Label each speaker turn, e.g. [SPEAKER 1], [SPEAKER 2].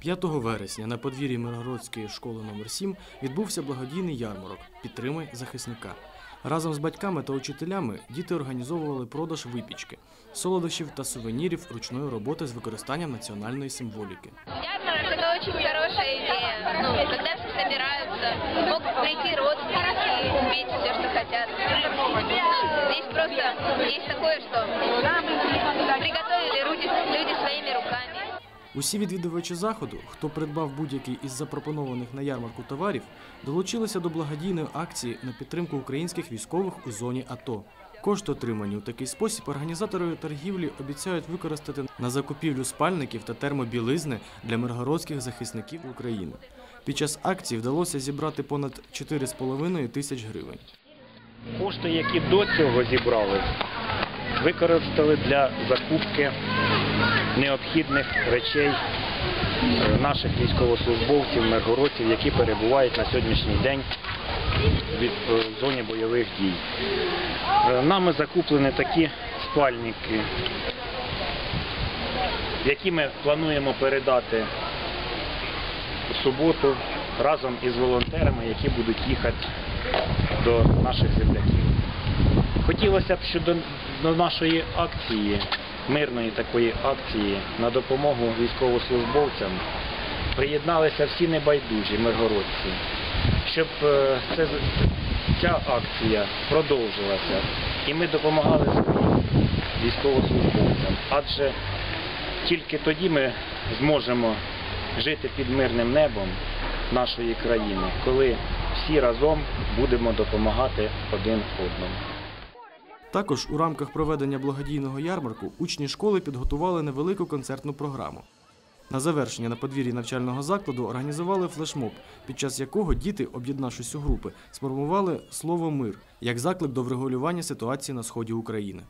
[SPEAKER 1] 5 вересня на подвір'ї Миргородської школи номер 7 відбувся благодійний ярмарок Підтримай захисника. Разом з батьками та учителями діти організовували продаж випічки, солодощів та сувенірів ручної роботи з використанням національної символіки.
[SPEAKER 2] Ярмарок это очень хорошая идея.
[SPEAKER 1] Усі відвідувачі заходу, хто придбав будь-який із запропонованих на ярмарку товарів, долучилися до благодійної акції на підтримку українських військових у зоні АТО. Кошти, отримані у такий спосіб, організатори торгівлі обіцяють використати на закупівлю спальників та термобілизни для миргородських захисників України. Під час акції вдалося зібрати понад 4,5 тисяч гривень.
[SPEAKER 3] Кошти, які до цього зібрали, використали для закупки необхідних речей е, наших військовослужбовців, миргородців, які перебувають на сьогоднішній день е, в зоні бойових дій. Е, Нами закуплені такі спальники, які ми плануємо передати у суботу разом із волонтерами, які будуть їхати до наших земляків. Хотілося б, до, до нашої акції, мирної такої акції на допомогу військовослужбовцям приєдналися всі небайдужі миргородці, щоб е, це, ця акція продовжилася і ми допомагали своїм військовослужбовцям. Адже тільки тоді ми зможемо жити під мирним небом нашої країни, коли всі разом будемо допомагати один одному.
[SPEAKER 1] Також у рамках проведення благодійного ярмарку учні школи підготували невелику концертну програму. На завершення на подвір'ї навчального закладу організували флешмоб, під час якого діти, об'єднавшись у групи, сформували слово мир як заклик до врегулювання ситуації на сході України.